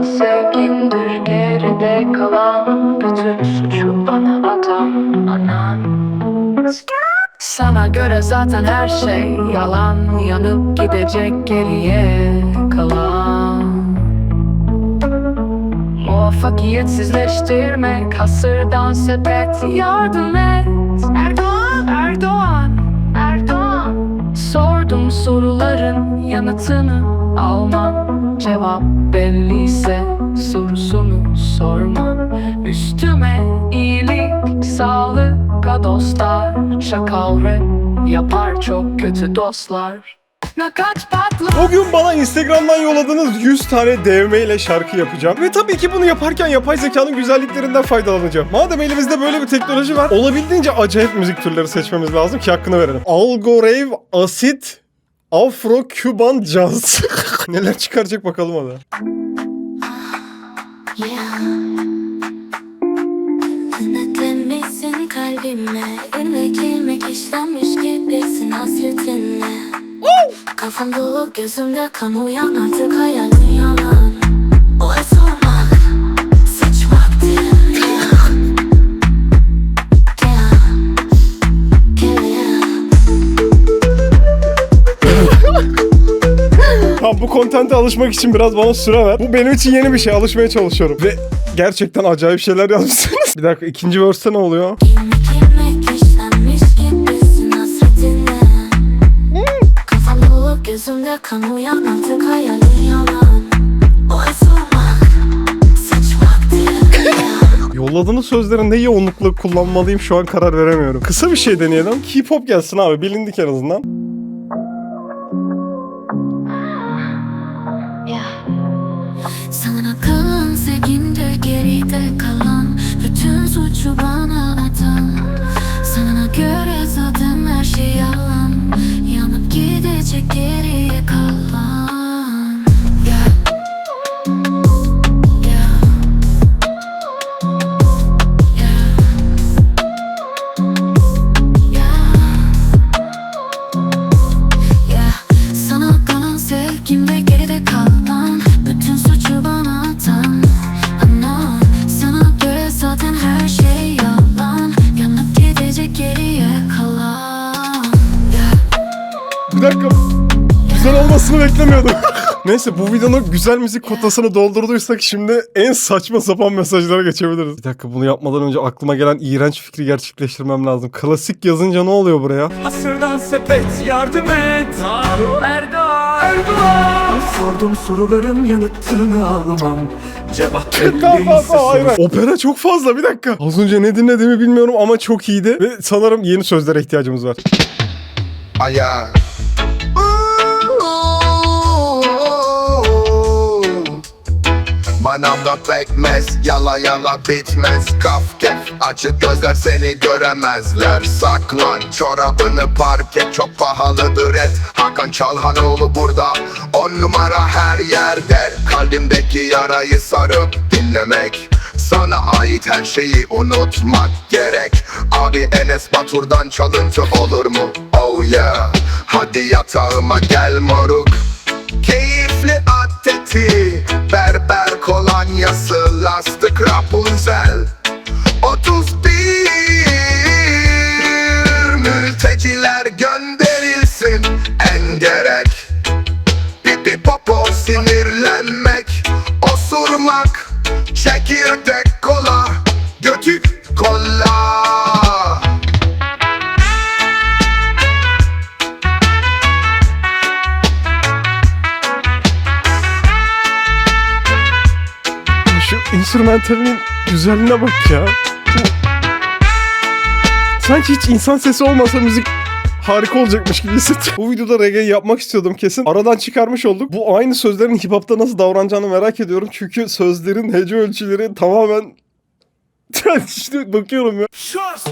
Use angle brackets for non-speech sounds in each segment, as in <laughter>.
Sıradan sevgindir geride kalan Bütün suçu bana atan anan. Sana göre zaten her şey yalan Yanıp gidecek geriye kalan. Muvaffakiyetsizleştirmek Hasırdan sepet yardım et. Erdoğan, Erdoğan, Erdoğan! Sordum soruların yanıtını almam Cevap belliyse sorusunu sormam Üstüme iyilik, sağlık, dostlar Çakal rap yapar çok kötü dostlar Nakat patlar O gün bana Instagram'dan yolladığınız 100 tane DVM ile şarkı yapacağım. Ve tabii ki bunu yaparken yapay zekanın güzelliklerinden faydalanacağım. Madem elimizde böyle bir teknoloji var, olabildiğince acayip müzik türleri seçmemiz lazım ki hakkını verelim. Algorave, Asit, Afro, Cuban Jazz. <laughs> Neler çıkaracak bakalım hadi. Denetlemişsin kalbime Eline girmek işlenmiş gibisin hasretinle Kafam dolu gözümde kan uyan artık hayalin yalan kontente alışmak için biraz bana süre ver. Bu benim için yeni bir şey. Alışmaya çalışıyorum. Ve gerçekten acayip şeyler yazmışsınız. <laughs> bir dakika ikinci verse'te ne oluyor? Gözümde kan uyan artık hayalin yalan O. Yolladığınız sözlerin ne yoğunlukla kullanmalıyım şu an karar veremiyorum. Kısa bir şey deneyelim. K-pop gelsin abi bilindik en azından. Suçu bana Bir dakika. Güzel olmasını beklemiyordum. <laughs> Neyse bu videonun güzel müzik kotasını doldurduysak şimdi en saçma sapan mesajlara geçebiliriz. Bir dakika bunu yapmadan önce aklıma gelen iğrenç fikri gerçekleştirmem lazım. Klasik yazınca ne oluyor buraya? Asırdan sepet yardım et Erdoğan Erdoğan Sordum soruların yanıtını almam Cevap Tamam tamam. Opera çok fazla bir dakika. Az önce ne dinlediğimi bilmiyorum ama çok iyiydi. Ve sanırım yeni sözlere ihtiyacımız var. Aya. Manamda pekmez, yala yala bitmez. Kaf kef, açık gözler seni göremezler. Saklan çorabını park et, çok pahalıdır et. Hakan Çalhanoğlu burada, on numara her yerde. Kalbimdeki yarayı sarıp dinlemek sana ait her şeyi unutmak gerek. Abi Enes Batur'dan çalıntı olur mu? Oh yeah. Hadi yatağıma gel moruk. Keyifli atleti kolonyası Lastik Rapunzel. 31 Mülteciler gönderilsin En gerek. Pipi popo sinirlenmek Osurmak Çekirdek Şu instrumentalinin güzelliğine bak ya. Sanki hiç insan sesi olmasa müzik harika olacakmış gibi hissediyorum. Bu videoda reggae yapmak istiyordum kesin. Aradan çıkarmış olduk. Bu aynı sözlerin hip hop'ta nasıl davranacağını merak ediyorum. Çünkü sözlerin hece ölçüleri tamamen... <laughs> işte bakıyorum ya. Şans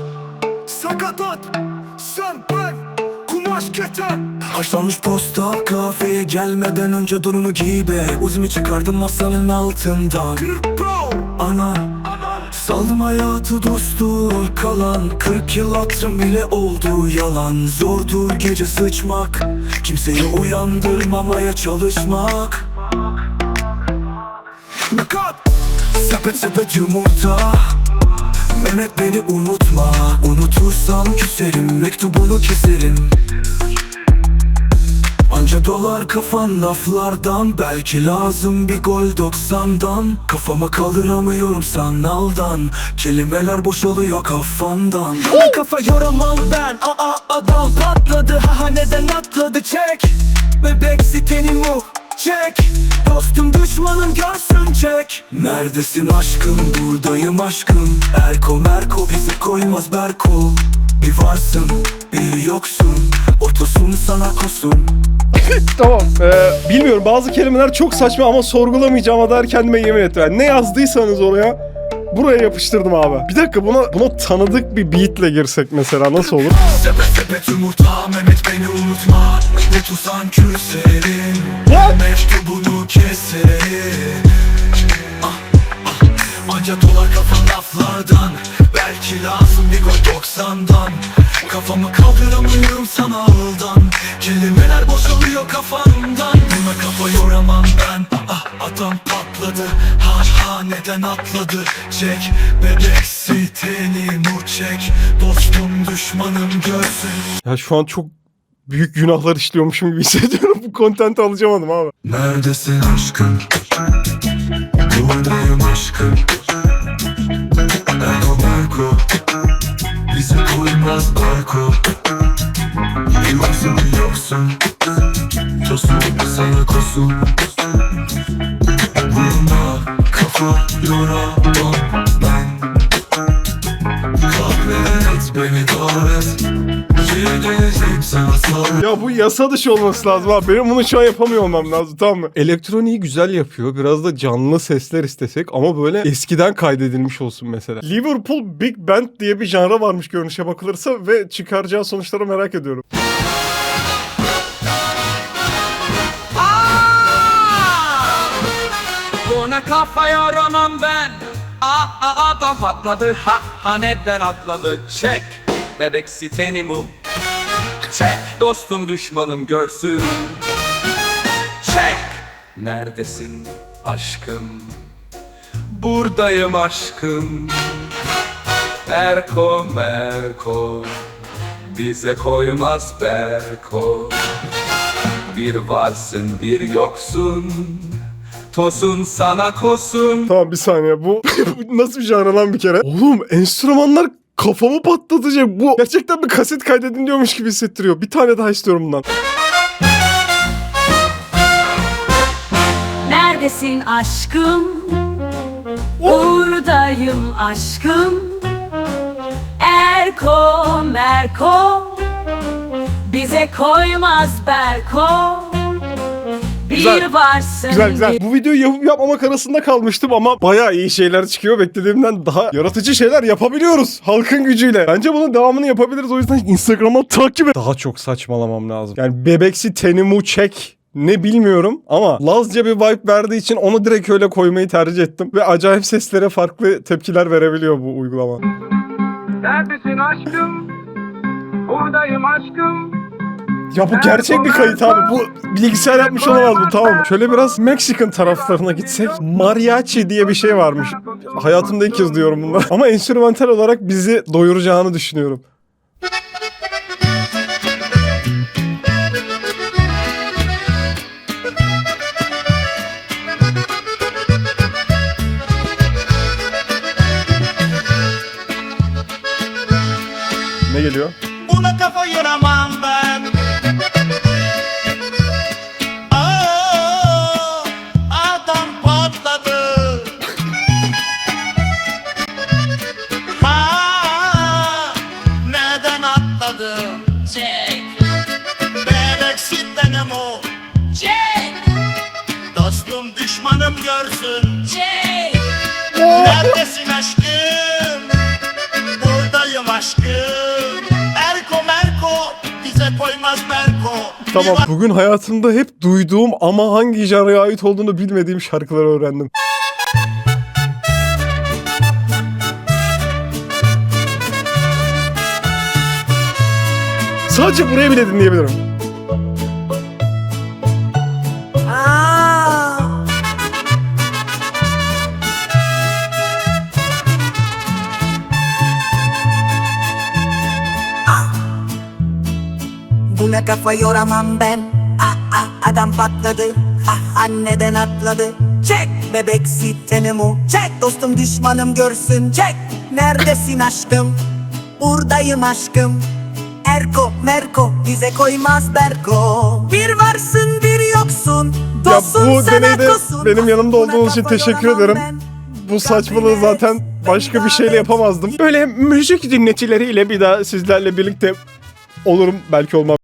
Sakatat Sempel Kumaş keten Haşlanmış posta kafeye gelmeden önce donunu giy be. Uzunu çıkardım masanın altından. Ana Saldım hayatı dostu kalan 40 yıl hatırım bile oldu. Yalan Zordur gece sıçmak. Kimseyi uyandırmamaya çalışmak. Sepet sepet yumurta Mehmet beni unutma. Unutursam küserim Mektubunu keserim. Anca dolar kafan laflardan Belki lazım bir gol 90'dan Kafama kaldıramıyorum sanaldan Kelimeler boşalıyor kafamdan Bana kafa yoramam ben Aa adam patladı. Ha ha neden atladı? Çek. Bebek siteni mu çek. Dostum düşmanım görsün çek. Neredesin aşkım? Buradayım aşkım. Erko Merko bizi koymaz Berko. Bir varsın bir yoksun. Otosun sana kosun. <laughs> Tamam. Ee, bilmiyorum. Bazı kelimeler çok saçma ama sorgulamayacağıma dair kendime yemin ettim. Yani ne yazdıysanız oraya buraya yapıştırdım abi. Bir dakika buna buna tanıdık bir beatle girsek mesela nasıl olur? Sepet sepet yumurta Mehmet beni unutma Ne tuzan küserim What? Mektubunu keserim ah, ah. Anca dolar kafan laflardan Belki lazım bir gol 90'dan patladı Ha ha neden atladı. Çek bebek siteni mu çek. Dostum düşmanım görsün Ya şu an çok büyük günahlar işliyormuşum gibi hissediyorum. <laughs> Bu kontenti alacağım abi. Neredesin aşkım? Buradayım aşkım. Erko Merko Bizi koymaz Berko Yoksun yoksun. Tosun sana kosun yasa dışı olması lazım abi. Benim bunu şu an yapamıyor olmam lazım tamam mı? Elektroniği güzel yapıyor. Biraz da canlı sesler istesek ama böyle eskiden kaydedilmiş olsun mesela. Liverpool Big Band diye bir janra varmış görünüşe bakılırsa ve çıkaracağı sonuçları merak ediyorum. Buna kafa yoramam ben Aa, aa adam patladı ha ha neden atladı Çek bebek siteni mu Çek dostum düşmanım görsün. Çek. Neredesin aşkım? Buradayım aşkım. Merko Merko. Bize koymaz Berko. Bir varsın bir yoksun. Tosun sana kosun. Tamam bir saniye. Bu, <laughs> bu nasıl bir janra lan bir kere? Oğlum enstrümanlar kafamı patlatacak. Bu gerçekten bir kaset kaydediliyormuş gibi hissettiriyor. Bir tane daha istiyorum bundan. Neredesin aşkım? Buradayım aşkım. Erko Merko bize koymaz Berko. Bir Güzel. varsın Güzel güzel. Bu videoyu yapıp yapmamak arasında kalmıştım ama bayağı iyi şeyler çıkıyor. Beklediğimden daha yaratıcı şeyler yapabiliyoruz halkın gücüyle. Bence bunun devamını yapabiliriz. O yüzden Instagram'a takip et. Daha çok saçmalamam lazım. Yani bebeksi tenimu çek ne bilmiyorum ama Lazca bir vibe verdiği için onu direkt öyle koymayı tercih ettim. Ve acayip seslere farklı tepkiler verebiliyor bu uygulama. Neredesin aşkım? Buradayım aşkım. Ya bu gerçek bir kayıt abi. Bu bilgisayar yapmış olamaz bu tamam? Şöyle biraz Mexican taraflarına gitsek. Mariachi diye bir şey varmış. Hayatımda ilk kez diyorum bunu. Ama enstrümantal olarak bizi doyuracağını düşünüyorum. Ne geliyor? Buna kafa yoramam Tamam bugün hayatımda hep duyduğum ama hangi janraya ait olduğunu bilmediğim şarkıları öğrendim. Sadece burayı bile dinleyebilirim. Buna kafa yoramam ben. Ah ah adam patladı. Ah anneden atladı. Çek bebek sitenimu Çek dostum düşmanım görsün. Çek. Neredesin aşkım? Buradayım aşkım. Erko Merko bize koymaz Berko. Bir varsın bir yoksun. Ya Dostum bu sen deneyde Erko'sun. benim yanımda Buna olduğunuz için teşekkür ederim. ben. Bu saçmalığı zaten başka bir şeyle yapamazdım. Böyle müzik dinletileriyle bir daha sizlerle birlikte olurum. Belki olmam.